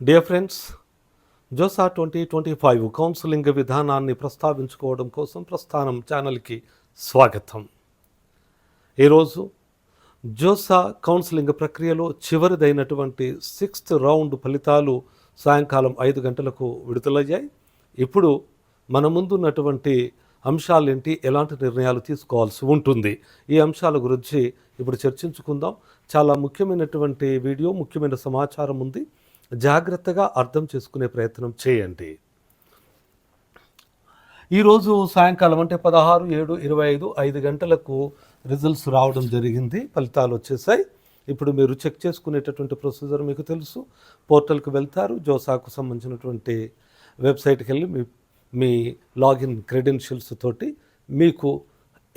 Dear friends JoSAA twenty twenty five counselling విధానాన్ని ప్రస్తావించుకోవడం కోసం ప్రస్థానం ఛానల్కి స్వాగతం. ఈరోజు జోసా కౌన్సిలింగ్ ప్రక్రియలో చివరిదైనటువంటి సిక్స్త్ రౌండ్ ఫలితాలు సాయంకాలం ఐదు గంటలకు విడుదలయ్యాయి. ఇప్పుడు మన ముందున్నటువంటి అంశాలేంటి ఎలాంటి నిర్ణయాలు తీసుకోవాల్సి ఉంటుంది? ఈ అంశాల గురించి ఇప్పుడు చర్చించుకుందాం. చాలా ముఖ్యమైనటువంటి వీడియో ముఖ్యమైన సమాచారం ఉంది. జాగ్రత్తగా అర్థం చేసుకునే ప్రయత్నం చేయండి. ఈరోజు సాయంకాలం అంటే పదహారు ఏడు ఇరవై ఐదు ఐదు గంటలకు రిజల్ట్స్ రావడం జరిగింది. ఫలితాలు వచ్చేసాయి. ఇప్పుడు మీరు చెక్ చేసుకునేటటువంటి ప్రొసీజర్ మీకు తెలుసు. పోర్టల్కి వెళ్తారు. జోసాకు సంబంధించినటువంటి వెబ్సైట్కి వెళ్ళి మీ మీ లాగిన్ క్రెడెన్షియల్స్ తోటి మీకు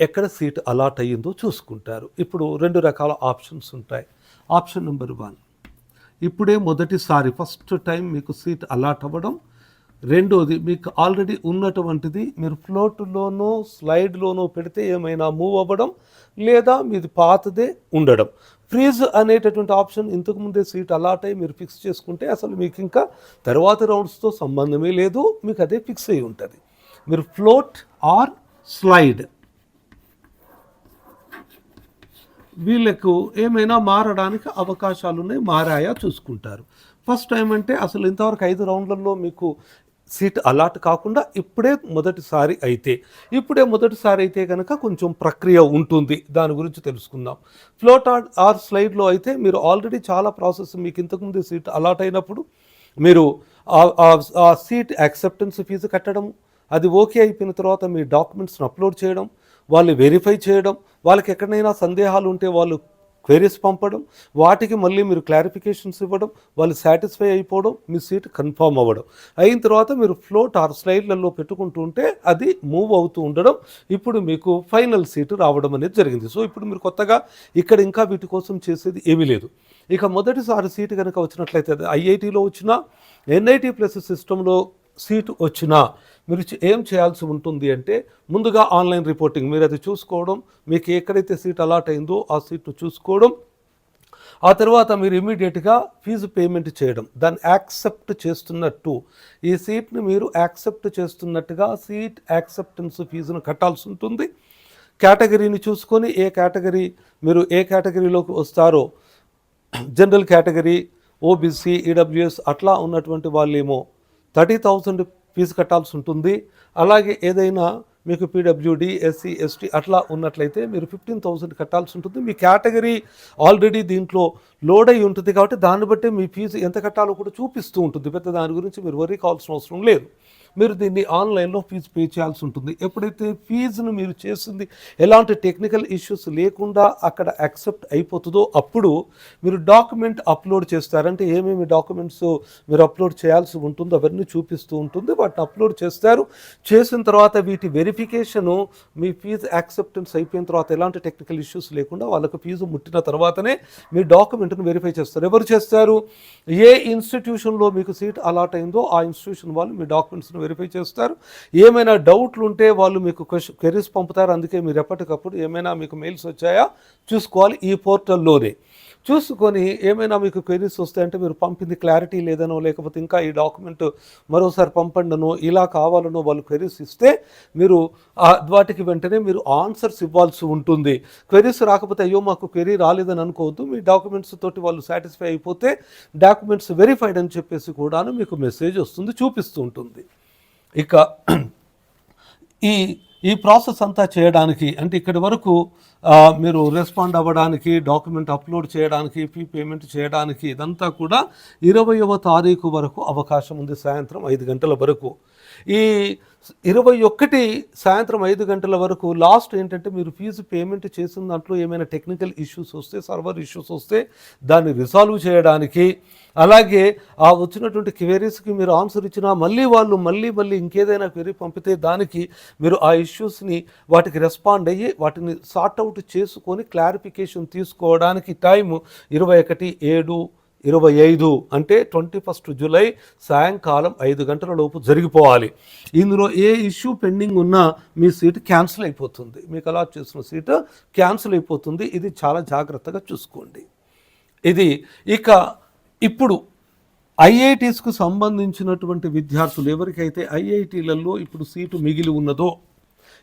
ఎక్కడ సీట్ అలాట్ అయ్యిందో చూసుకుంటారు. ఇప్పుడు రెండు రకాల ఆప్షన్స్ ఉంటాయి. ఆప్షన్ నెంబర్ వన్ ఇప్పుడే మొదటిసారి ఫస్ట్ టైం మీకు సీట్ అలాట్ అవ్వడం. రెండోది మీకు ఆల్రెడీ ఉన్నటువంటిది మీరు ఫ్లోట్లోనో స్లైడ్లోనో పెడితే ఏమైనా మూవ్ అవ్వడం లేదా మీది పాతదే ఉండడం. ఫ్రీజ్ అనేటటువంటి ఆప్షన్ ఇంతకు ముందే సీట్ అలాట్ అయ్యి మీరు ఫిక్స్ చేసుకుంటే అసలు మీకు ఇంకా తర్వాత రౌండ్స్తో సంబంధమే లేదు మీకు అదే ఫిక్స్ అయి ఉంటుంది. మీరు ఫ్లోట్ ఆర్ స్లైడ్ వీళ్ళకు ఏమైనా మారడానికి అవకాశాలు ఉన్నాయి మారాయా చూసుకుంటారు. ఫస్ట్ టైం అంటే అసలు ఇంతవరకు ఐదు రౌండ్లలో మీకు సీట్ అలాట్ కాకుండా ఇప్పుడే మొదటిసారి అయితే ఇప్పుడే మొదటిసారి అయితే కనుక కొంచెం ప్రక్రియ ఉంటుంది దాని గురించి తెలుసుకుందాం. ఫ్లోట్ ఆర్ ఆర్ స్లైడ్లో అయితే మీరు ఆల్రెడీ చాలా ప్రాసెస్ మీకు ఇంతకుముందు సీట్ అలాట్ అయినప్పుడు మీరు ఆ- ఆ- ఆ సీట్ యాక్సెప్టెన్స్ ఫీజు కట్టడం అది ఓకే అయిపోయిన తర్వాత మీ డాక్యుమెంట్స్ని అప్లోడ్ చేయడం వాళ్ళు వెరిఫై చేయడం వాళ్ళకి ఎక్కడైనా సందేహాలు ఉంటే వాళ్ళు క్వైరీస్ పంపడం వాటికి మళ్ళీ మీరు క్లారిఫికేషన్స్ ఇవ్వడం వాళ్ళు సాటిస్ఫై అయిపోవడం మీ సీట్ కన్ఫర్మ్ అవ్వడం. అయిన తర్వాత మీరు ఫ్లోట్ ఆర్ స్లైడ్లలో పెట్టుకుంటూ ఉంటే అది మూవ్ అవుతూ ఉండడం ఇప్పుడు మీకు ఫైనల్ సీటు రావడం అనేది జరిగింది. సో ఇప్పుడు మీరు కొత్తగా ఇక్కడ ఇంకా వీటి కోసం చేసేది ఏమీ లేదు. ఇక మొదటిసారి సీటు కనుక వచ్చినట్లయితే అది ఐఐటిలో వచ్చినా ఎన్ఐటి ప్లస్ సిస్టంలో సీటు వచ్చినా మీరు ఏం చేయాల్సి ఉంటుంది అంటే ముందుగా ఆన్లైన్ రిపోర్టింగ్ మీరు అది చూసుకోవడం మీకు ఎక్కడైతే సీట్ అలాట్ అయిందో ఆ సీట్ను చూసుకోవడం ఆ తర్వాత మీరు ఇమీడియట్గా ఫీజు పేమెంట్ చేయడం. దాన్ని యాక్సెప్ట్ చేస్తున్నట్టు. ఈ సీట్ని మీరు యాక్సెప్ట్ చేస్తున్నట్టుగా సీట్ యాక్సెప్టెన్స్ ఫీజును కట్టాల్సి ఉంటుంది. కేటగిరీని చూసుకొని ఏ కేటగిరీ మీరు ఏ కేటగిరీలోకి వస్తారో జనరల్ కేటగిరీ ఓబీసీ ఈడబ్ల్యూఎస్ అట్లా ఉన్నటువంటి వాళ్ళేమో థర్టీ థౌజండ్ ఫీజు కట్టాల్సి ఉంటుంది. అలాగే ఏదైనా మీకు పీడబ్ల్యూడి ఎస్సీ ఎస్టీ అట్లా ఉన్నట్లయితే మీరు ఫిఫ్టీన్ థౌసండ్ కట్టాల్సి ఉంటుంది. మీ కేటగిరీ ఆల్రెడీ దీంట్లో లోడ్ అయి ఉంటుంది కాబట్టి దాన్ని బట్టి మీ ఫీజు ఎంత కట్టాలో కూడా చూపిస్తూ ఉంటుంది. పెద్ద దాని గురించి మీరు వరీ కావాల్సిన అవసరం లేదు. మీరు దీన్ని ఆన్లైన్లో ఫీజు పే చేయాల్సి ఉంటుంది. ఎప్పుడైతే ఫీజును మీరు చేసింది ఎలాంటి టెక్నికల్ ఇష్యూస్ లేకుండా అక్కడ యాక్సెప్ట్ అయిపోతుందో అప్పుడు మీరు డాక్యుమెంట్ అప్లోడ్ చేస్తారంటే ఏమేమి డాక్యుమెంట్స్ మీరు అప్లోడ్ చేయాల్సి ఉంటుందో అవన్నీ చూపిస్తూ ఉంటుంది. వాటిని అప్లోడ్ చేస్తారు. చేసిన తర్వాత వీటి వెరిఫికేషను మీ ఫీజు యాక్సెప్టెన్స్ అయిపోయిన తర్వాత ఎలాంటి టెక్నికల్ ఇష్యూస్ లేకుండా వాళ్ళకు ఫీజు ముట్టిన తర్వాతనే మీ డాక్యుమెంట్ను వెరిఫై చేస్తారు. ఎవరు చేస్తారు? ఏ ఇన్స్టిట్యూషన్లో మీకు సీట్ అలాట్ అయిందో ఆ ఇన్స్టిట్యూషన్ వాళ్ళు మీ డాక్యుమెంట్స్ను వెరిఫై చేస్తారు. ఏమైనా డౌట్లు ఉంటే వాళ్ళు మీకు క్వెరీస్ పంపుతారు. అందుకే మీరు ఎప్పటికప్పుడు ఏమైనా మీకు మెయిల్స్ వచ్చాయా చూసుకోవాలి ఈ పోర్టల్లోనే చూసుకొని ఏమైనా మీకు క్వెరీస్ వస్తాయంటే మీరు పంపింది క్లారిటీ లేదనో లేకపోతే ఇంకా ఈ డాక్యుమెంట్ మరోసారి పంపండనో ఇలా కావాలనో వాళ్ళు క్వెరీస్ ఇస్తే మీరు వాటికి వెంటనే మీరు ఆన్సర్స్ ఇవ్వాల్సి ఉంటుంది. క్వెరీస్ రాకపోతే అయ్యో మాకు క్వెరీ రాలేదని అనుకోవద్దు. మీ డాక్యుమెంట్స్ తోటి వాళ్ళు సాటిస్ఫై అయిపోతే డాక్యుమెంట్స్ వెరిఫైడ్ అని చెప్పేసి కూడాను మీకు మెసేజ్ వస్తుంది చూపిస్తూ ఉంటుంది. ఇక ఈ ఈ ప్రాసెస్ అంతా చేయడానికి అంటే ఇక్కడి వరకు మీరు రెస్పాండ్ అవ్వడానికి డాక్యుమెంట్ అప్లోడ్ చేయడానికి ఫీ పేమెంట్ చేయడానికి ఇదంతా కూడా ఇరవయవ తారీఖు వరకు అవకాశం ఉంది సాయంత్రం ఐదు గంటల వరకు. ఈ ఇరవై ఒకటి సాయంత్రం ఐదు గంటల వరకు లాస్ట్ ఏంటంటే మీరు ఫీజు పేమెంట్ చేసిన దాంట్లో ఏమైనా టెక్నికల్ ఇష్యూస్ వస్తే సర్వర్ ఇష్యూస్ వస్తే దాన్ని రిసాల్వ్ చేయడానికి అలాగే ఆ వచ్చినటువంటి క్వెరీస్కి మీరు ఆన్సర్ ఇచ్చినా మళ్ళీ వాళ్ళు మళ్ళీ మళ్ళీ ఇంకేదైనా క్వెరీ పంపితే దానికి మీరు ఆ ఇష్యూస్ని వాటికి రెస్పాండ్ అయ్యి వాటిని సార్ట్అవుట్ చేసుకొని క్లారిఫికేషన్ తీసుకోవడానికి టైం ఇరవై ఒకటి ఏడు ఇరవై ఐదు అంటే ట్వంటీ ఫస్ట్ జూలై సాయంకాలం ఐదు గంటల లోపు జరిగిపోవాలి. ఇందులో ఏ ఇష్యూ పెండింగ్ ఉన్నా మీ సీటు క్యాన్సిల్ అయిపోతుంది. మీకు అలా చేసిన సీటు క్యాన్సిల్ అయిపోతుంది. ఇది చాలా జాగ్రత్తగా చూసుకోండి. ఇది ఇక ఇప్పుడు ఐఐటీస్కు సంబంధించినటువంటి విద్యార్థులు ఎవరికైతే ఐఐటీలలో ఇప్పుడు సీటు మిగిలి ఉన్నదో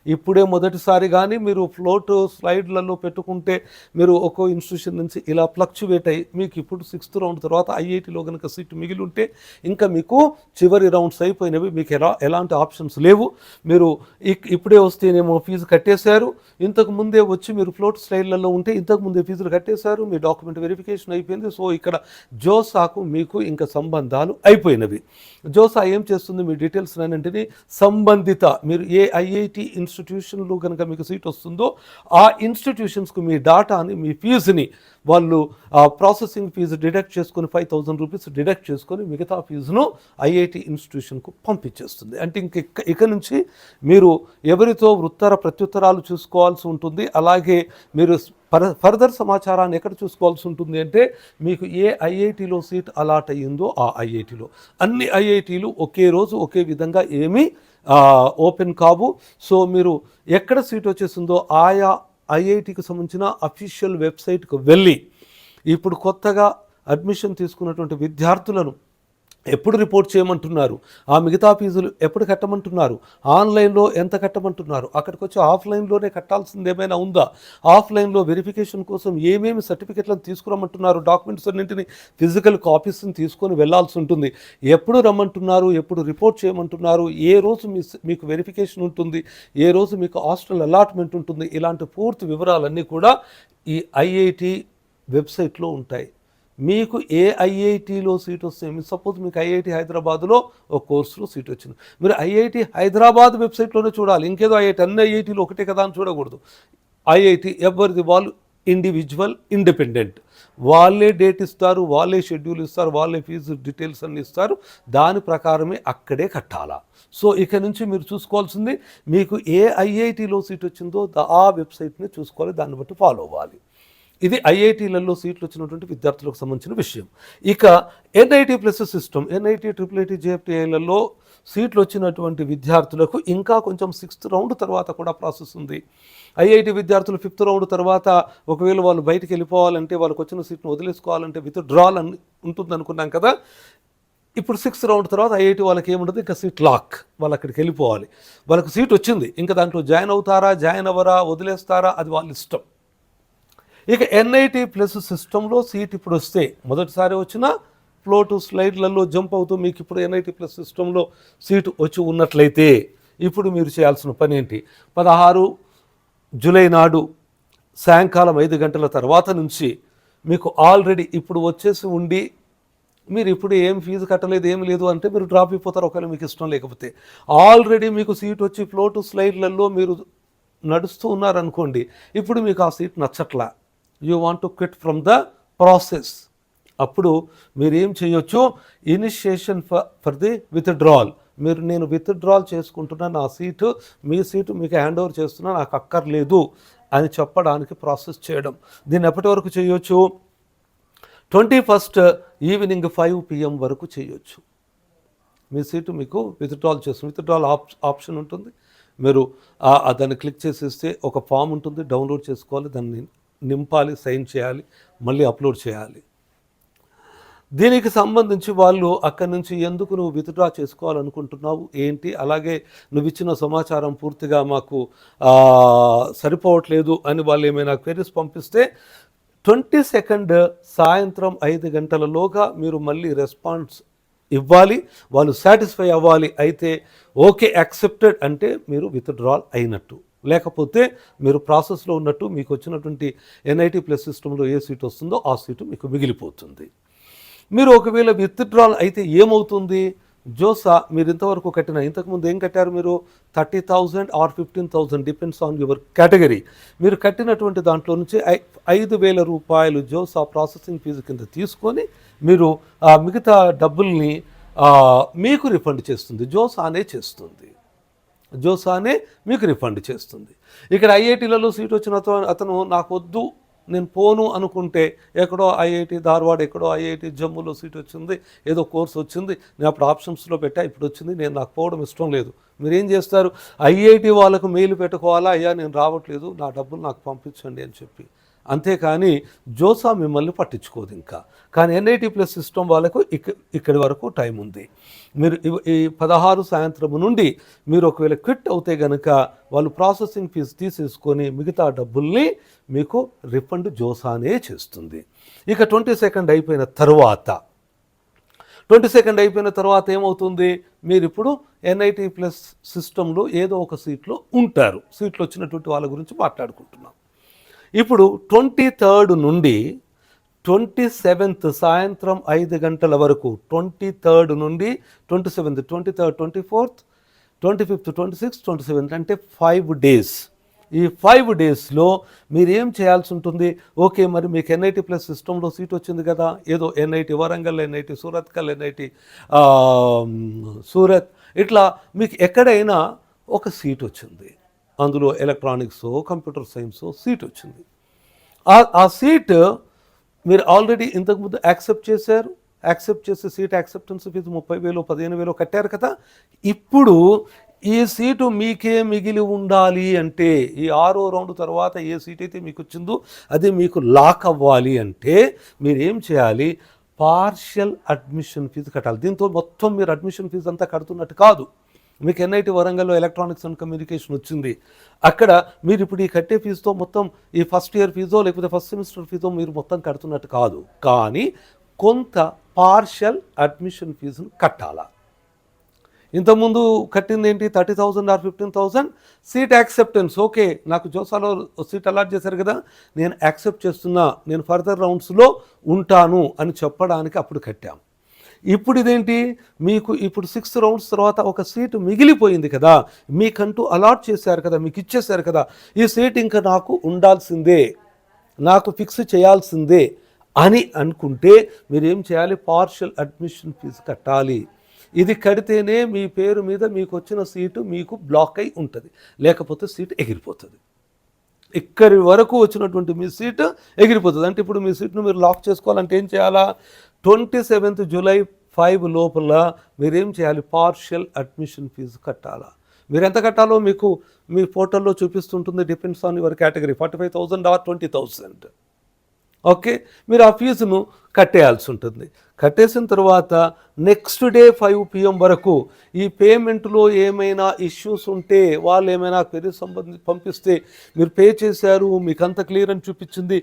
ఇప్పుడే మొదటిసారి కానీ మీరు ఫ్లోట్ స్లైడ్లలో పెట్టుకుంటే మీరు ఒక్కో ఇన్స్టిట్యూషన్ నుంచి ఇలా ఫ్లక్చువేట్ అయ్యి మీకు ఇప్పుడు సిక్స్త్ రౌండ్ తర్వాత ఐఐటిలో కనుక సీట్ మిగిలి ఉంటే ఇంకా మీకు చివరి రౌండ్స్ అయిపోయినవి మీకు ఎలా ఎలాంటి ఆప్షన్స్ లేవు. మీరు ఇక్- ఇప్పుడే వస్తేనేమో ఫీజు కట్టేశారు. ఇంతకు ముందే వచ్చి మీరు ఫ్లోట్ స్లైడ్లలో ఉంటే ఇంతకు ముందే ఫీజులు కట్టేశారు. మీ డాక్యుమెంట్ వెరిఫికేషన్ అయిపోయింది. సో ఇక్కడ జోసాకు మీకు ఇంకా సంబంధాలు అయిపోయినవి. జోసా ఏం చేస్తుంది? మీ డీటెయిల్స్ అన్నింటినీ సంబంధిత మీరు ఏ ఐఐటి ఇన్స్టిట్యూషన్లో కనుక మీకు సీట్ వస్తుందో ఆ ఇన్స్టిట్యూషన్స్కు మీ డాటాని మీ ఫీజుని వాళ్ళు ప్రాసెసింగ్ ఫీజు డిడక్ట్ చేసుకొని ఫైవ్ థౌజండ్ రూపీస్ డిడక్ట్ చేసుకొని మిగతా ఫీజును ఐఐటి ఇన్స్టిట్యూషన్కు పంపించేస్తుంది. అంటే ఇంక ఇక్క- ఇక నుంచి మీరు ఎవరితో ఉత్తర ప్రత్యుత్తరాలు చూసుకోవాల్సి ఉంటుంది అలాగే మీరు ఫర్ ఫర్దర్ సమాచారాన్ని ఎక్కడ చూసుకోవాల్సి ఉంటుంది అంటే మీకు ఏ ఐఐటిలో సీట్ అలాట్ అయ్యిందో ఆ ఐఐటిలో. అన్ని ఐఐటీలు ఒకే రోజు ఒకే విధంగా ఏమీ ఓపెన్ కావు. సో మీరు ఎక్కడ సీట్ వచ్చేసిందో ఆయా ఐఐటికి సంబంధించిన అఫీషియల్ వెబ్సైట్కి వెళ్ళి ఇప్పుడు కొత్తగా అడ్మిషన్ తీసుకున్నటువంటి విద్యార్థులను ఎప్పుడు రిపోర్ట్ చేయమంటున్నారు? ఆ మిగతా ఫీజులు ఎప్పుడు కట్టమంటున్నారు? ఆన్లైన్లో ఎంత కట్టమంటున్నారు? అక్కడికి వచ్చి ఆఫ్లైన్లోనే కట్టాల్సింది ఏమైనా ఉందా? ఆఫ్లైన్లో వెరిఫికేషన్ కోసం ఏమేమి సర్టిఫికెట్లను తీసుకురమ్మంటున్నారు? డాక్యుమెంట్స్ అన్నింటిని ఫిజికల్ కాపీస్ని తీసుకొని వెళ్ళాల్సి ఉంటుంది. ఎప్పుడు రమ్మంటున్నారు? ఎప్పుడు రిపోర్ట్ చేయమంటున్నారు? ఏ రోజు మీ మీకు వెరిఫికేషన్ ఉంటుంది? ఏ రోజు మీకు హాస్టల్ అలాట్మెంట్ ఉంటుంది? ఇలాంటి పూర్తి వివరాలన్నీ కూడా ఈ ఐఐటి వెబ్సైట్లో ఉంటాయి. మీకు ఏ ఐఐటీలో సీట్ వస్తే మీ సపోజ్ మీకు ఐఐటి హైదరాబాద్లో ఒక కోర్సులో సీట్ వచ్చింది. మీరు ఐఐటి హైదరాబాద్ వెబ్సైట్లోనే చూడాలి. ఇంకేదో ఐఐటి అన్ని ఐఐటీలు ఒకటే కదా అని చూడకూడదు. ఐఐటి ఎవరిది? వాళ్ళు ఇండివిజువల్ ఇండిపెండెంట్ వాళ్ళే డేట్ ఇస్తారు వాళ్ళే షెడ్యూల్ ఇస్తారు వాళ్ళే ఫీజు డీటెయిల్స్ అన్ని ఇస్తారు. దాని ప్రకారమే అక్కడే కట్టాలా. సో ఇక నుంచి మీరు చూసుకోవాల్సింది మీకు ఏ ఐఐటిలో సీట్ వచ్చిందో ఆ వెబ్సైట్ని చూసుకోవాలి దాన్ని బట్టి ఫాలో అవ్వాలి. ఇది ఐఐటీలలో సీట్లు వచ్చినటువంటి విద్యార్థులకు సంబంధించిన విషయం. ఇక NIT plus system NIT triple IT జేఎఫ్టీఐలలో సీట్లు వచ్చినటువంటి విద్యార్థులకు ఇంకా కొంచెం సిక్స్త్ రౌండ్ తర్వాత కూడా ప్రాసెస్ ఉంది. ఐఐటి విద్యార్థులు ఫిఫ్త్ రౌండ్ తర్వాత ఒకవేళ వాళ్ళు బయటికి వెళ్ళిపోవాలంటే వాళ్ళకి వచ్చిన సీట్ను వదిలేసుకోవాలంటే విత్ డ్రాల్ అని ఉంటుంది అనుకున్నాం కదా. ఇప్పుడు సిక్స్త్ రౌండ్ తర్వాత ఐఐటి వాళ్ళకి ఏముండదు? ఇంకా సీట్ లాక్. వాళ్ళు అక్కడికి వెళ్ళిపోవాలి. వాళ్ళకి సీట్ వచ్చింది. ఇంకా దాంట్లో జాయిన్ అవుతారా? జాయిన్ అవ్వరా? వదిలేస్తారా? అది వాళ్ళ ఇష్టం. ఇక ఎన్ఐటి ప్లస్ సిస్టంలో సీట్ ఇప్పుడు వస్తే మొదటిసారి వచ్చిన ఫ్లోటు స్లైడ్లలో జంప్ అవుతూ మీకు ఇప్పుడు ఎన్ఐటి ప్లస్ సిస్టంలో సీటు వచ్చి ఉన్నట్లయితే ఇప్పుడు మీరు చేయాల్సిన పని ఏంటి? పదహారు జూలై నాడు సాయంకాలం ఐదు గంటల తర్వాత నుంచి మీకు ఆల్రెడీ ఇప్పుడు వచ్చేసి ఉండి మీరు ఇప్పుడు ఏం ఫీజు కట్టలేదు ఏం లేదు అంటే మీరు డ్రాప్ అయిపోతారు. ఒకవేళ మీకు ఇష్టం లేకపోతే ఆల్రెడీ మీకు సీట్ వచ్చి ఫ్లో టు స్లైడ్లలో మీరు నడుస్తూ ఉన్నారనుకోండి ఇప్పుడు మీకు ఆ seat నచ్చట్లా. You want to quit from the process. అప్పుడు మీరు ఏం చేయొచ్చు? Initiation for for the withdrawal. మీరు నేను విత్డ్రాల్ చేసుకుంటున్నా నా సీటు మీ సీటు మీకు హ్యాండ్ ఓవర్ చేస్తున్నా నాకు అక్కర్లేదు అని చెప్పడానికి ప్రాసెస్ చేయడం. దీన్ని ఎప్పటి వరకు చేయొచ్చు? Twenty first evening five PM వరకు చేయొచ్చు. మీ సీటు మీకు విత్డ్రాల్ చేస్తుంది. విత్డ్రాల్ ఆప్ ఆప్షన్ ఉంటుంది. మీరు దాన్ని క్లిక్ చేసేస్తే ఒక ఫామ్ ఉంటుంది. డౌన్లోడ్ చేసుకోవాలి. దాన్ని నింపాలి సైన్ చేయాలి మళ్ళీ అప్లోడ్ చేయాలి. దీనికి సంబంధించి వాళ్ళు అక్కడి నుంచి ఎందుకు నువ్వు విత్డ్రా చేసుకోవాలనుకుంటున్నావు ఏంటి? అలాగే నువ్వు ఇచ్చిన సమాచారం పూర్తిగా మాకు సరిపోవట్లేదు అని వాళ్ళు ఏమైనా క్వెరీస్ పంపిస్తే ట్వంటీ సెకండ్ సాయంత్రం ఐదు గంటలలోగా మీరు మళ్ళీ రెస్పాన్స్ ఇవ్వాలి వాళ్ళు సాటిస్ఫై అవ్వాలి. అయితే ఓకే యాక్సెప్టెడ్ అంటే మీరు విత్డ్రాల్ అయినట్టు. లేకపోతే మీరు ప్రాసెస్లో ఉన్నట్టు మీకు వచ్చినటువంటి ఎన్ఐటి ప్లస్ సిస్టంలో ఏ సీట్ వస్తుందో ఆ సీటు మీకు మిగిలిపోతుంది. మీరు ఒకవేళ విత్డ్రాల్ అయితే ఏమవుతుంది? జోసా మీరు ఇంతవరకు కట్టిన ఇంతకుముందు ఏం కట్టారు మీరు? Thirty thousand or fifteen thousand depends on your category మీరు కట్టినటువంటి దాంట్లో నుంచి ఐ- ఐదు వేల రూపాయలు జోసా ప్రాసెసింగ్ ఫీజు కింద తీసుకొని మీరు మిగతా డబ్బుల్ని మీకు రిఫండ్ చేస్తుంది. జోసానే చేస్తుంది. జోసానే మీకు రిఫండ్ చేస్తుంది. ఇక్కడ ఐఐటీలలో సీట్ వచ్చిన అతను నాకు వద్దు నేను పోను అనుకుంటే ఎక్కడో ఐఐటి ధార్వాడ్ ఎక్కడో ఐఐటి జమ్మూలో సీట్ వచ్చింది ఏదో కోర్స్ వచ్చింది నేను అప్పుడు ఆప్షన్స్లో పెట్టా ఇప్పుడు వచ్చింది నేను నాకు పోవడం ఇష్టం లేదు. మీరేం చేస్తారు? ఐఐటి వాళ్ళకు మెయిల్ పెట్టుకోవాలా? అయ్యా నేను రావట్లేదు నా డబ్బులు నాకు పంపించండి అని చెప్పి. అంతేకాని జోసా మిమ్మల్ని పట్టించుకోదు ఇంకా. కానీ ఎన్ఐటి ప్లస్ సిస్టమ్ వాళ్ళకు ఇక ఇక్కడి వరకు టైం ఉంది. మీరు ఈ పదహారు సాయంత్రం నుండి మీరు ఒకవేళ క్విట్ అవుతే గనక వాళ్ళు ప్రాసెసింగ్ ఫీజు తీసేసుకొని మిగతా డబ్బుల్ని మీకు రిఫండ్ జోసానే చేస్తుంది. ఇక ట్వంటీ సెకండ్ అయిపోయిన తర్వాత ట్వంటీ సెకండ్ అయిపోయిన తర్వాత ఏమవుతుంది? మీరు ఇప్పుడు ఎన్ఐటి ప్లస్ సిస్టంలో ఏదో ఒక సీట్లో ఉంటారు. సీట్లు వచ్చినటువంటి వాళ్ళ గురించి మాట్లాడుకుంటున్నాం. ఇప్పుడు ట్వంటీ థర్డ్ నుండి ట్వంటీ సెవెంత్ సాయంత్రం ఐదు గంటల వరకు ట్వంటీ థర్డ్ నుండి twenty seventh twenty third twenty fourth twenty fifth twenty sixth twenty seventh అంటే ఫైవ్ డేస్. ఈ ఫైవ్ డేస్లో మీరు ఏం చేయాల్సి ఉంటుంది? ఓకే మరి మీకు ఎన్ఐటి ప్లస్ సిస్టంలో సీట్ వచ్చింది కదా ఏదో NIT Warangal NIT Surathkal NIT Surat. ఇట్లా మీకు ఎక్కడైనా ఒక సీట్ వచ్చింది. అందులో ఎలక్ట్రానిక్స్ కంప్యూటర్ సైన్స్ సీట్ వచ్చింది. ఆ- సీట్ మీరు ఆల్రెడీ ఇంతకుముందు యాక్సెప్ట్ చేశారు. యాక్సెప్ట్ చేసే సీట్ యాక్సెప్టెన్స్ ఫీజు ముప్పై వేలు పదిహేను వేలు కట్టారు కదా. ఇప్పుడు ఈ సీటు మీకే మిగిలి ఉండాలి అంటే ఈ ఆరో రౌండ్ తర్వాత ఏ సీట్ అయితే మీకు వచ్చిందో అది మీకు లాక్ అవ్వాలి అంటే మీరు ఏం చేయాలి? పార్షియల్ అడ్మిషన్ ఫీజు కట్టాలి. దీంతో మొత్తం మీరు అడ్మిషన్ ఫీజు అంతా కడుతున్నట్టు కాదు. మీకు ఎన్ఐటి వరంగల్లో ఎలక్ట్రానిక్స్ అండ్ కమ్యూనికేషన్ వచ్చింది. అక్కడ మీరు ఇప్పుడు ఈ కట్టే ఫీజుతో మొత్తం ఈ ఫస్ట్ ఇయర్ ఫీజో లేకపోతే ఫస్ట్ సెమిస్టర్ ఫీజో మీరు మొత్తం కడుతున్నట్టు కాదు. కానీ కొంత పార్షల్ అడ్మిషన్ ఫీజును కట్టాలా? ఇంతకుముందు కట్టింది ఏంటి? Thirty thousand or fifteen thousand seat acceptance okay నాకు జోసాలో సీట్ అలాట్ చేశారు కదా నేను యాక్సెప్ట్ చేస్తున్నా నేను ఫర్దర్ రౌండ్స్లో ఉంటాను అని చెప్పడానికి అప్పుడు కట్టాం. ఇప్పుడు ఇదేంటి? మీకు ఇప్పుడు సిక్స్ రౌండ్స్ తర్వాత ఒక సీటు మిగిలిపోయింది కదా. మీకంటూ అలాట్ చేశారు కదా మీకు ఇచ్చేశారు కదా. ఈ సీట్ ఇంకా నాకు ఉండాల్సిందే. నాకు ఫిక్స్ చేయాల్సిందే అని అనుకుంటే మీరేం చేయాలి? పార్షల్ అడ్మిషన్ ఫీజు కట్టాలి. ఇది కడితేనే మీ పేరు మీద మీకు వచ్చిన సీటు మీకు బ్లాక్ అయి ఉంటుంది. లేకపోతే సీట్ ఎగిరిపోతుంది. ఇక్కడి వరకు వచ్చినటువంటి మీ సీటు ఎగిరిపోతుంది. అంటే ఇప్పుడు మీ సీట్ను మీరు లాక్ చేసుకోవాలంటే ఏం చేయాలా? ట్వంటీ సెవెంత్ జూలై ఫైవ్ లోపల మీరేం చేయాలి? పార్షియల్ అడ్మిషన్ ఫీజు కట్టాలా? మీరు ఎంత కట్టాలో మీకు మీ పోర్టల్లో చూపిస్తుంటుంది depends on your category. Forty five thousand or twenty thousand. Okay? మీరు ఆ ఫీజును కట్టేయాల్సి ఉంటుంది. కట్టేసిన తర్వాత నెక్స్ట్ డే ఫైవ్ పిఎం వరకు ఈ పేమెంట్లో ఏమైనా ఇష్యూస్ ఉంటే వాళ్ళు ఏమైనా క్వెరీ సంబంధించి పంపిస్తే మీరు పే చేశారు మీకు అంత క్లియర్ అని చూపించింది.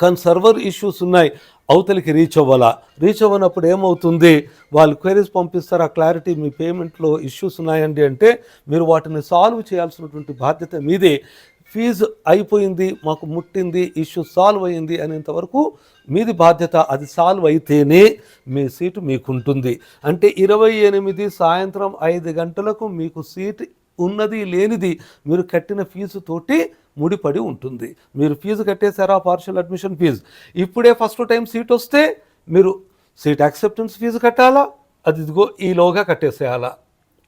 కానీ సర్వర్ ఇష్యూస్ ఉన్నాయి. అవతలికి రీచ్ అవ్వాలా? రీచ్ అవ్వనప్పుడు ఏమవుతుంది? వాళ్ళు క్వైరీస్ పంపిస్తారు ఆ క్లారిటీ మీ పేమెంట్లో ఇష్యూస్ ఉన్నాయండి అంటే మీరు వాటిని సాల్వ్ చేయాల్సినటువంటి బాధ్యత మీదే. ఫీజు అయిపోయింది మాకు ముట్టింది ఇష్యూ సాల్వ్ అయింది అనేంతవరకు మీది బాధ్యత అది సాల్వ్ అయితేనే మీ సీటు మీకుంటుంది. అంటే ఇరవై ఎనిమిది సాయంత్రం ఐదు గంటలకు మీకు సీటు ఉన్నది లేనిది మీరు కట్టిన ఫీజుతోటి ముడిపడి ఉంటుంది. మీరు ఫీజు కట్టేశారా పార్షియల్ అడ్మిషన్ ఫీజు ఇప్పుడే ఫస్ట్ టైం సీట్ వస్తే మీరు సీట్ యాక్సెప్టెన్స్ ఫీజు కట్టాలా? అది ఇదిగో ఈలోగా కట్టేసేయాలా.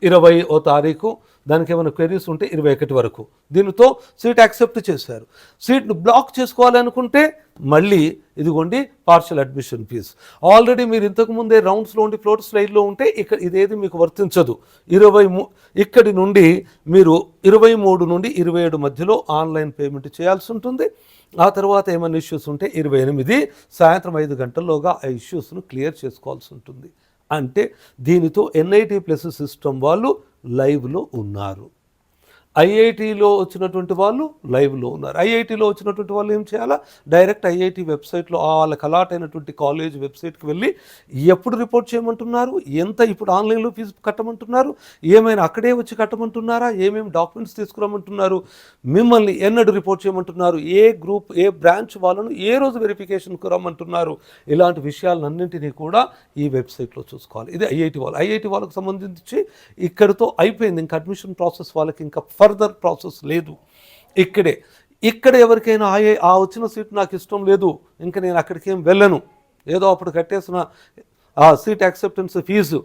ఇరవై ఓ తారీఖు దానికి ఏమైనా క్వెరీస్ ఉంటే ఇరవై ఒకటి వరకు. దీనితో సీట్ యాక్సెప్ట్ చేశారు. సీట్ను బ్లాక్ చేసుకోవాలనుకుంటే మళ్ళీ ఇదిగోండి పార్షల్ అడ్మిషన్ ఫీజు ఆల్రెడీ మీరు ఇంతకు ముందే రౌండ్స్లో ఉండి ఫ్లోట్ స్లైడ్లో ఉంటే ఇక్కడ ఇదేది మీకు వర్తించదు. ఇరవై ఇక్కడి నుండి మీరు ఇరవై మూడు నుండి ఇరవై ఏడు మధ్యలో ఆన్లైన్ పేమెంట్ చేయాల్సి ఉంటుంది. ఆ తర్వాత ఏమైనా ఇష్యూస్ ఉంటే ఇరవై ఎనిమిది సాయంత్రం ఐదు గంటల్లోగా ఆ ఇష్యూస్ను క్లియర్ చేసుకోవాల్సి ఉంటుంది. అంటే దీనితో ఎన్ఐటి ప్లస్ సిస్టమ్ వాళ్ళు లైవ్లో ఉన్నారు. ఐఐటిలో వచ్చినటువంటి వాళ్ళు లైవ్లో ఉన్నారు. ఐఐటిలో వచ్చినటువంటి వాళ్ళు ఏం చేయాలా? డైరెక్ట్ ఐఐటి వెబ్సైట్లో వాళ్ళకి అలాట్ అయినటువంటి కాలేజ్ వెబ్సైట్కి వెళ్ళి ఎప్పుడు రిపోర్ట్ చేయమంటున్నారు? ఎంత ఇప్పుడు ఆన్లైన్లో ఫీజు కట్టమంటున్నారు? ఏమైనా అక్కడే వచ్చి కట్టమంటున్నారా? ఏమేమి డాక్యుమెంట్స్ తీసుకురమ్మంటున్నారు? మిమ్మల్ని ఎన్నడు రిపోర్ట్ చేయమంటున్నారు? ఏ గ్రూప్ ఏ బ్రాంచ్ వాళ్ళను ఏ రోజు వెరిఫికేషన్కు రమ్మంటున్నారు? ఇలాంటి విషయాలన్నింటినీ కూడా ఈ వెబ్సైట్లో చూసుకోవాలి. ఇది ఐఐటి వాళ్ళు ఐఐటి వాళ్ళకి సంబంధించి ఇక్కడితో అయిపోయింది. ఇంకా అడ్మిషన్ ప్రాసెస్ వాళ్ళకి ఇంకా ఫర్దర్ ప్రాసెస్ లేదు. ఇక్కడే ఇక్కడ ఎవరికైనా ఆ ఆ వచ్చిన సీట్ నాకు ఇష్టం లేదు ఇంకా నేను అక్కడికి ఏం వెళ్ళను. ఏదో అప్పుడు కట్టేసిన ఆ సీట్ యాక్సెప్టెన్స్ ఫీజు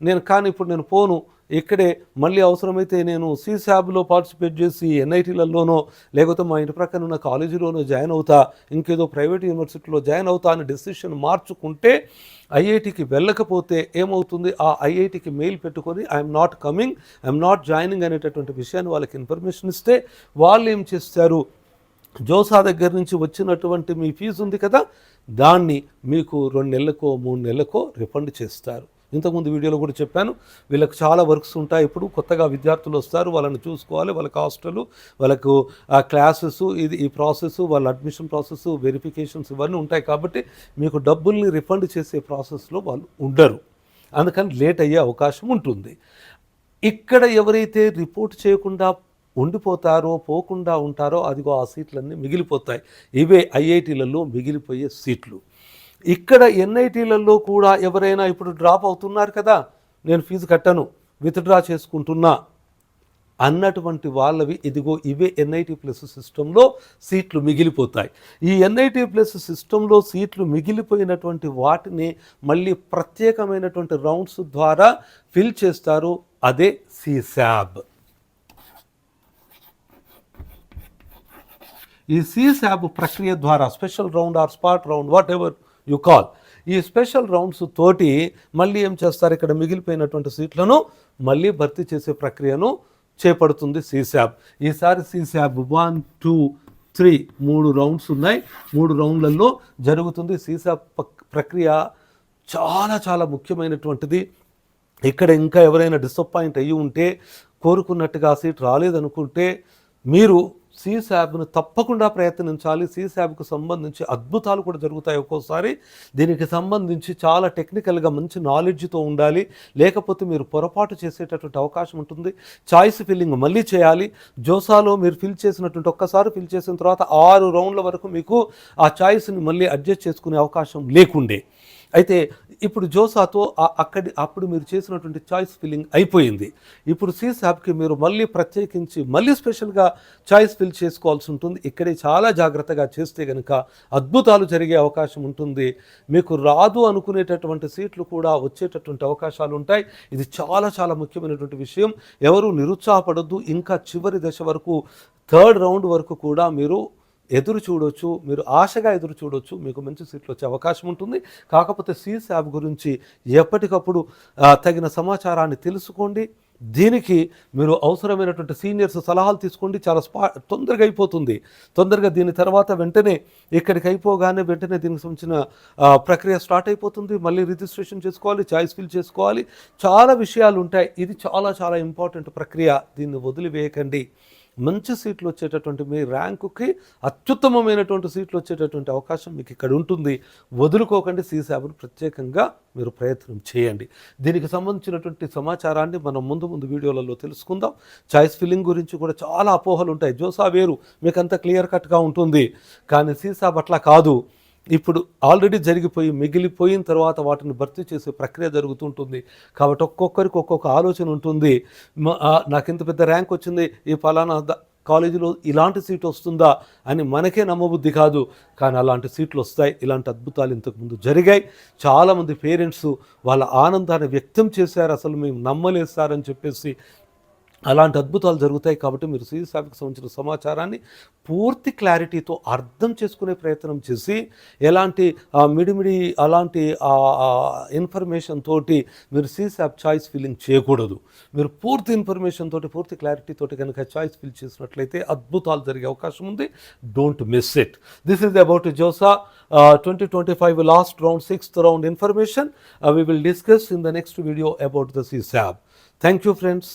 నేను కానీ ఇప్పుడు నేను పోను ఇక్కడే మళ్ళీ అవసరమైతే నేను సీసాబ్లో పార్టిసిపేట్ చేసి ఎన్ఐటీలలోనో లేకపోతే మా ఇంటి ప్రక్కన ఉన్న కాలేజీలోనో జాయిన్ అవుతా ఇంకేదో ప్రైవేట్ యూనివర్సిటీలో జాయిన్ అవుతా అని డెసిషన్ మార్చుకుంటే ఐఐటికి వెళ్ళకపోతే ఏమవుతుంది? ఆ ఐఐటికి మెయిల్ పెట్టుకొని I'm not coming I'm not joining అనేటటువంటి విషయాన్ని వాళ్ళకి ఇన్ఫర్మేషన్ ఇస్తే వాళ్ళు ఏం చేస్తారు? జోసా దగ్గర నుంచి వచ్చినటువంటి మీ ఫీజు ఉంది కదా దాన్ని మీకు రెండు నెలలకో మూడు నెలలకో రిఫండ్ చేస్తారు. ఇంతకుముందు వీడియోలో కూడా చెప్పాను వీళ్ళకి చాలా వర్క్స్ ఉంటాయి. ఇప్పుడు కొత్తగా విద్యార్థులు వస్తారు వాళ్ళని చూసుకోవాలి వాళ్ళకి హాస్టల్ వాళ్ళకు ఆ క్లాసెస్ ఇది ఈ ప్రాసెస్ వాళ్ళ అడ్మిషన్ ప్రాసెస్ వెరిఫికేషన్స్ ఇవన్నీ ఉంటాయి కాబట్టి మీకు డబ్బుల్ని రిఫండ్ చేసే ప్రాసెస్లో వాళ్ళు ఉండరు. అందుకని లేట్ అయ్యే అవకాశం ఉంటుంది. ఇక్కడ ఎవరైతే రిపోర్ట్ చేయకుండా ఉండిపోతారో పోకుండా ఉంటారో అదిగో ఆ సీట్లన్నీ మిగిలిపోతాయి. ఇవే ఐఐటీలలో మిగిలిపోయే సీట్లు. ఇక్కడ ఎన్ఐటీలలో కూడా ఎవరైనా ఇప్పుడు డ్రాప్ అవుతున్నారు కదా నేను ఫీజు కట్టను విత్డ్రా చేసుకుంటున్నా అన్నటువంటి వాళ్ళవి ఇదిగో ఇవే ఎన్ఐటి ప్లస్ సిస్టంలో సీట్లు మిగిలిపోతాయి. ఈ ఎన్ఐటి ప్లస్ సిస్టంలో సీట్లు మిగిలిపోయినటువంటి వాటిని మళ్ళీ ప్రత్యేకమైనటువంటి రౌండ్స్ ద్వారా ఫిల్ చేస్తారు అదే సిశాబ్ ఈ సిశాబ్ ప్రక్రియ ద్వారా special round or spot round whatever you call. ఈ స్పెషల్ రౌండ్స్ తోటి మళ్ళీ ఏం చేస్తారు? ఇక్కడ మిగిలిపోయినటువంటి సీట్లను మళ్ళీ భర్తీ చేసే ప్రక్రియను చేపడుతుంది సీశాబ్ ఈసారి సీశాబ్ వన్ టూ త్రీ మూడు రౌండ్స్ ఉన్నాయి. మూడు రౌండ్లలో జరుగుతుంది సీసాబ్ ప్రక్రియ చాలా చాలా ముఖ్యమైనటువంటిది. ఇక్కడ ఇంకా ఎవరైనా డిసప్పాయింట్ అయ్యి ఉంటే కోరుకున్నట్టుగా సీట్ రాలేదనుకుంటే మీరు సీశాబ్ను తప్పకుండా ప్రయత్నించాలి. సీశాబ్కు సంబంధించి అద్భుతాలు కూడా జరుగుతాయి ఒక్కోసారి. దీనికి సంబంధించి చాలా టెక్నికల్గా మంచి నాలెడ్జ్తో ఉండాలి. లేకపోతే మీరు పొరపాటు చేసేటటువంటి అవకాశం ఉంటుంది. చాయిస్ ఫిల్లింగ్ మళ్ళీ చేయాలి. జోసాలో మీరు ఫిల్ చేసినటువంటి ఒక్కసారి ఫిల్ చేసిన తర్వాత ఆరు రౌండ్ల వరకు మీకు ఆ చాయిస్ని మళ్ళీ అడ్జస్ట్ చేసుకునే అవకాశం లేకుండే. అయితే ఇప్పుడు జోసాతో అక్కడి అప్పుడు మీరు చేసినటువంటి చాయిస్ ఫిల్లింగ్ అయిపోయింది. ఇప్పుడు సీసాప్కి మీరు మళ్ళీ ప్రత్యేకించి మళ్ళీ స్పెషల్గా చాయిస్ ఫిల్ చేసుకోవాల్సి ఉంటుంది. ఇక్కడే చాలా జాగ్రత్తగా చేస్తే కనుక అద్భుతాలు జరిగే అవకాశం ఉంటుంది. మీకు రాదు అనుకునేటటువంటి సీట్లు కూడా వచ్చేటటువంటి అవకాశాలు ఉంటాయి. ఇది చాలా చాలా ముఖ్యమైనటువంటి విషయం. ఎవరు నిరుత్సాహపడద్దు. ఇంకా చివరి దశ వరకు థర్డ్ రౌండ్ వరకు కూడా మీరు ఎదురు చూడొచ్చు మీరు ఆశగా ఎదురు చూడొచ్చు మీకు మంచి సీట్లు వచ్చే అవకాశం ఉంటుంది. కాకపోతే సీస్ యాప్ గురించి ఎప్పటికప్పుడు తగిన సమాచారాన్ని తెలుసుకోండి. దీనికి మీరు అవసరమైనటువంటి సీనియర్స్ సలహాలు తీసుకోండి. చాలా స్పా తొందరగా అయిపోతుంది. తొందరగా దీని తర్వాత వెంటనే ఇక్కడికి అయిపోగానే వెంటనే దీనికి సంబంధించిన ప్రక్రియ స్టార్ట్ అయిపోతుంది. మళ్ళీ రిజిస్ట్రేషన్ చేసుకోవాలి చాయిస్ ఫిల్ చేసుకోవాలి. చాలా విషయాలు ఉంటాయి. ఇది చాలా చాలా ఇంపార్టెంట్ ప్రక్రియ. దీన్ని వదిలివేయకండి. మంచి సీట్లు వచ్చేటటువంటి మీ ర్యాంకుకి అత్యుత్తమమైనటువంటి సీట్లు వచ్చేటటువంటి అవకాశం మీకు ఇక్కడ ఉంటుంది. వదులుకోకండి సీసాబును ప్రత్యేకంగా మీరు ప్రయత్నం చేయండి. దీనికి సంబంధించినటువంటి సమాచారాన్ని మనం ముందు ముందు వీడియోలలో తెలుసుకుందాం. చాయిస్ ఫిల్లింగ్ గురించి కూడా చాలా అపోహలు ఉంటాయి జోసా వేరు మీకు అంత క్లియర్ కట్గా ఉంటుంది. కానీ సీసాబ్ అట్లా కాదు. ఇప్పుడు ఆల్రెడీ జరిగిపోయి మిగిలిపోయిన తర్వాత వాటిని భర్తీ చేసే ప్రక్రియ జరుగుతుంటుంది. కాబట్టి ఒక్కొక్కరికి ఒక్కొక్క ఆలోచన ఉంటుంది. నాకు ఇంత పెద్ద ర్యాంక్ వచ్చింది? ఈ ఫలానా కాలేజీలో ఇలాంటి సీట్ వస్తుందా? అని మనకే నమ్మబుద్ధి కాదు. కానీ అలాంటి సీట్లు వస్తాయి. ఇలాంటి అద్భుతాలు ఇంతకుముందు జరిగాయి. చాలామంది పేరెంట్స్ వాళ్ళ ఆనందాన్ని వ్యక్తం చేశారు. అసలు మేము నమ్మలేస్తారని చెప్పేసి అలాంటి అద్భుతాలు జరుగుతాయి కాబట్టి మీరు సీసాఫ్కి సంబంధించిన సమాచారాన్ని పూర్తి క్లారిటీతో అర్థం చేసుకునే ప్రయత్నం చేసి ఎలాంటి మిడిమిడి అలాంటి ఇన్ఫర్మేషన్ తోటి మీరు సీసాప్ చాయిస్ ఫిల్లింగ్ చేయకూడదు. మీరు పూర్తి ఇన్ఫర్మేషన్ తోటి పూర్తి క్లారిటీ తోటి కనుక చాయిస్ ఫిల్ చేసినట్లయితే అద్భుతాలు జరిగే అవకాశం ఉంది. Don't miss it this is about JoSAA twenty twenty five last round sixth round information we will discuss in the next video about the CSAB thank you friends